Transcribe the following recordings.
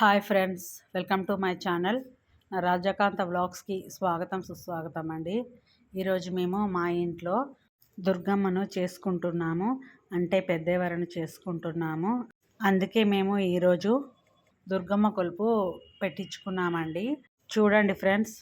Hi friends welcome to my channel నా రాజకాంత వ్లాగ్స్కి స్వాగతం సుస్వాగతం అండి. ఈరోజు మేము మా ఇంట్లో దుర్గమ్మను చేసుకుంటున్నాము అంటే పెద్దవారిని చేసుకుంటున్నాము. అందుకే మేము ఈరోజు దుర్గమ్మ కొలుపు పెట్టించుకున్నామండి. చూడండి ఫ్రెండ్స్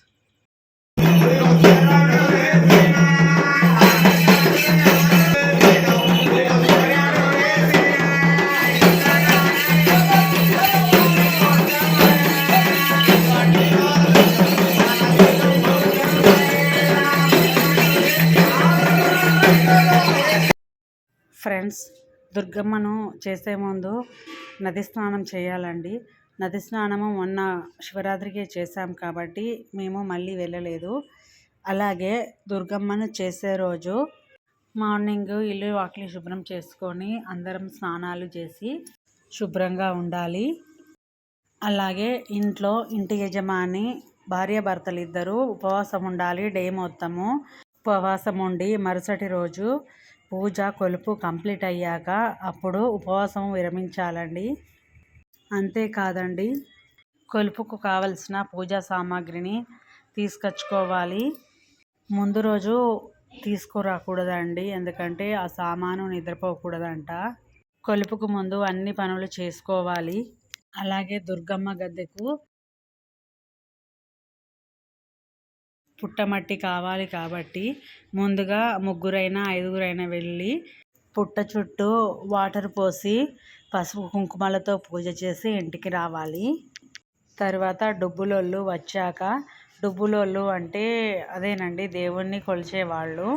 ఫ్రెండ్స్ దుర్గమ్మను చేసే ముందు నది స్నానం చేయాలండి. నది స్నానము మొన్న శివరాత్రికే చేశాం కాబట్టి మేము మళ్ళీ వెళ్ళలేదు. అలాగే దుర్గమ్మను చేసే రోజు మార్నింగ్ ఇల్లు వాకిలి శుభ్రం చేసుకొని అందరం స్నానాలు చేసి శుభ్రంగా ఉండాలి. అలాగే ఇంట్లో ఇంటి యజమాని భార్య భర్తలు ఇద్దరు ఉపవాసం ఉండాలి. డే మొత్తము ఉపవాసం ఉండి మరుసటి రోజు పూజ కొలుపు కంప్లీట్ అయ్యాక అప్పుడు ఉపవాసం విరమించాలండి. అంతేకాదండి కొలుపుకు కావలసిన పూజా సామాగ్రిని తీసుకొచ్చుకోవాలి. ముందు రోజు తీసుకురాకూడదండి ఎందుకంటే ఆ సామాను నిద్రపోకూడదంట. కొలుపుకు ముందు అన్ని పనులు చేసుకోవాలి. అలాగే దుర్గమ్మ గద్దెకు పుట్టమట్టి కావాలి కాబట్టి ముందుగా ముగ్గురైనా ఐదుగురైనా వెళ్ళి పుట్ట చుట్టూ వాటర్ పోసి పసుపు కుంకుమలతో పూజ చేసి ఇంటికి రావాలి. తర్వాత డుబ్బులోళ్ళు వచ్చాక డుబ్బులోళ్ళు అంటే అదేనండి దేవుణ్ణి కొలిచేవాళ్ళు.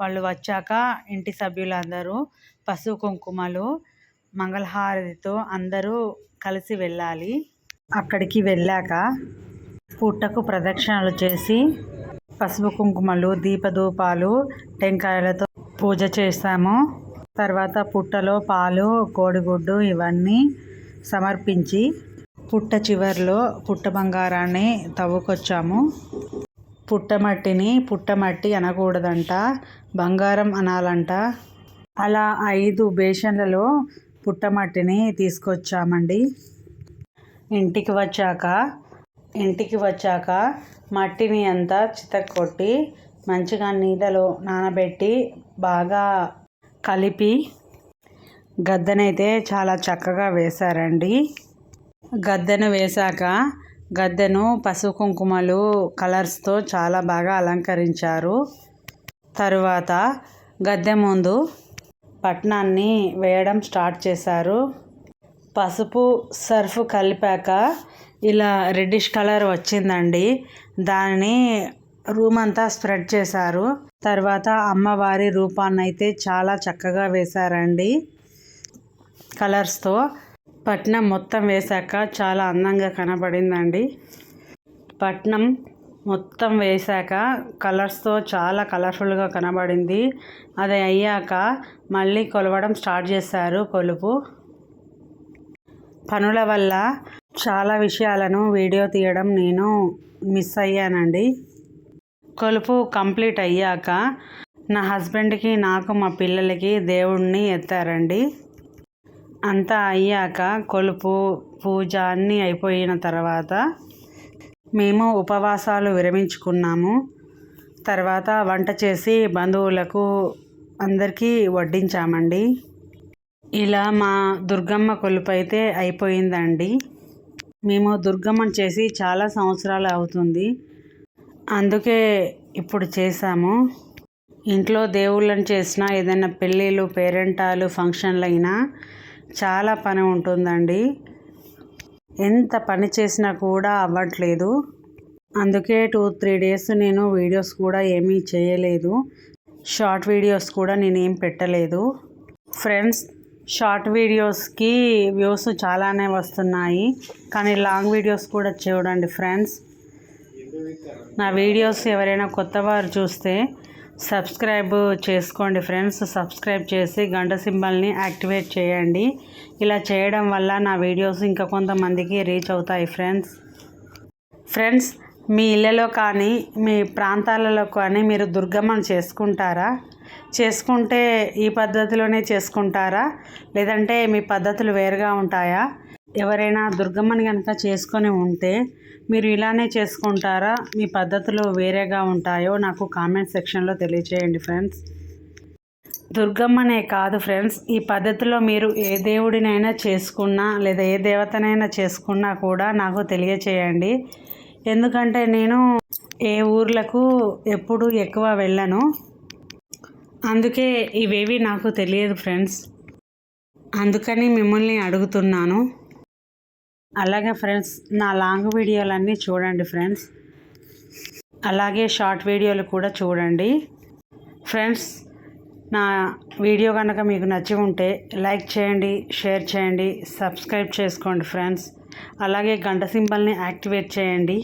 వాళ్ళు వచ్చాక ఇంటి సభ్యులందరూ పసుపు కుంకుమలు మంగళహారతితో అందరూ కలిసి వెళ్ళాలి. అక్కడికి వెళ్ళాక పుట్టకు ప్రదక్షిణలు చేసి పసుపు కుంకుమలు దీపధూపాలు టెంకాయలతో పూజ చేస్తాము. తర్వాత పుట్టలో పాలు కోడిగుడ్డు ఇవన్నీ సమర్పించి పుట్ట చివరిలో పుట్ట బంగారాన్ని తవ్వుకొచ్చాము. పుట్టమట్టిని పుట్టమట్టి అనకూడదంట బంగారం అనాలంట. అలా ఐదు బేషన్లలో పుట్టమట్టిని తీసుకొచ్చామండి. ఇంటికి వచ్చాక ఇంటికి వచ్చాక మట్టిని అంతా చితక్కొట్టి మంచిగా నీళ్ళలో నానబెట్టి బాగా కలిపి గద్దెనైతే చాలా చక్కగా వేశారండి. గద్దెను వేశాక గద్దెను పసుపు కుంకుమలు కలర్స్తో చాలా బాగా అలంకరించారు. తరువాత గద్దె ముందు పట్నాన్ని వేయడం స్టార్ట్ చేశారు. పసుపు సర్ఫ్ కలిపాక ఇలా రెడ్డిష్ కలర్ వచ్చిందండి. దానిని రూమ్ అంతా స్ప్రెడ్ చేశారు. తర్వాత అమ్మవారి రూపాన్ని అయితే చాలా చక్కగా వేశారండి. కలర్స్తో పట్నం మొత్తం వేశాక చాలా అందంగా కనబడిందండి. పట్నం మొత్తం వేశాక కలర్స్తో చాలా కలర్ఫుల్గా కనబడింది. అది అయ్యాక మళ్ళీ కొలవడం స్టార్ట్ చేశారు కొలుపు పనుల వల్ల చాలా విషయాలను వీడియో తీయడం నేను మిస్ అయ్యానండి. కొలుపు కంప్లీట్ అయ్యాక నా హస్బెండ్కి నాకు మా పిల్లలకి దేవుణ్ణి ఎత్తారండి. అంతా అయ్యాక కొలుపు పూజ అన్నీ అయిపోయిన తర్వాత మేము ఉపవాసాలు విరమించుకున్నాము. తర్వాత వంట చేసి బంధువులకు అందరికీ వడ్డించామండి. ఇలా మా దుర్గమ్మ కొలుపు అయితే అయిపోయిందండి. మేము దుర్గమ్మను చేసి చాలా సంవత్సరాలు అవుతుంది. అందుకే ఇప్పుడు చేసాము ఇంట్లో దేవుళ్ళని చేసినా ఏదైనా పెళ్ళిళ్ళు పేరెంటాలు ఫంక్షన్లు అయినా చాలా పని ఉంటుందండి. ఎంత పని చేసినా కూడా అవ్వట్లేదు. అందుకే టూ త్రీ డేస్ నేను వీడియోస్ కూడా ఏమీ చేయలేదు. షార్ట్ వీడియోస్ కూడా నేనేం పెట్టలేదు. ఫ్రెండ్స్ షార్ట్ వీడియోస్కి వ్యూస్ చాలానే వస్తున్నాయి. కానీ లాంగ్ వీడియోస్ కూడా చూడండి ఫ్రెండ్స్. నా వీడియోస్ ఎవరైనా కొత్త వారు చూస్తే సబ్స్క్రైబ్ చేసుకోండి ఫ్రెండ్స్. సబ్స్క్రైబ్ చేసి గంట సింబల్ని యాక్టివేట్ చేయండి. ఇలా చేయడం వల్ల నా వీడియోస్ ఇంకా కొంతమందికి రీచ్ అవుతాయి ఫ్రెండ్స్. ఫ్రెండ్స్ మీ ఇళ్ళలో కానీ మీ ప్రాంతాలలో కానీ మీరు దుర్గమ్మను చేసుకుంటారా? చేసుకుంటే ఈ పద్ధతిలోనే చేసుకుంటారా? లేదంటే మీ పద్ధతులు వేరుగా ఉంటాయా? ఎవరైనా దుర్గమ్మని కనుక చేసుకొని ఉంటే మీరు ఇలానే చేసుకుంటారా? మీ పద్ధతులు వేరేగా ఉంటాయో నాకు కామెంట్ సెక్షన్లో తెలియచేయండి ఫ్రెండ్స్. దుర్గమ్మనే కాదు ఫ్రెండ్స్ ఈ పద్ధతిలో మీరు ఏ దేవుడినైనా చేసుకున్నా లేదా ఏ దేవతనైనా చేసుకున్నా కూడా నాకు తెలియచేయండి. ఎందుకంటే నేను ఏ ఊర్లకు ఎప్పుడు ఎక్కువ వెళ్ళను. అందుకే ఇవేవి నాకు తెలియదు ఫ్రెండ్స్. అందుకని మిమ్మల్ని అడుగుతున్నాను. అలాగే ఫ్రెండ్స్ నా లాంగ్ వీడియోలన్నీ చూడండి ఫ్రెండ్స్. అలాగే షార్ట్ వీడియోలు కూడా చూడండి. ఫ్రెండ్స్ నా వీడియో కనుక మీకు నచ్చి ఉంటే లైక్ చేయండి షేర్ చేయండి సబ్స్క్రైబ్ చేసుకోండి ఫ్రెండ్స్. అలాగే గంట సింబల్ని యాక్టివేట్ చేయండి.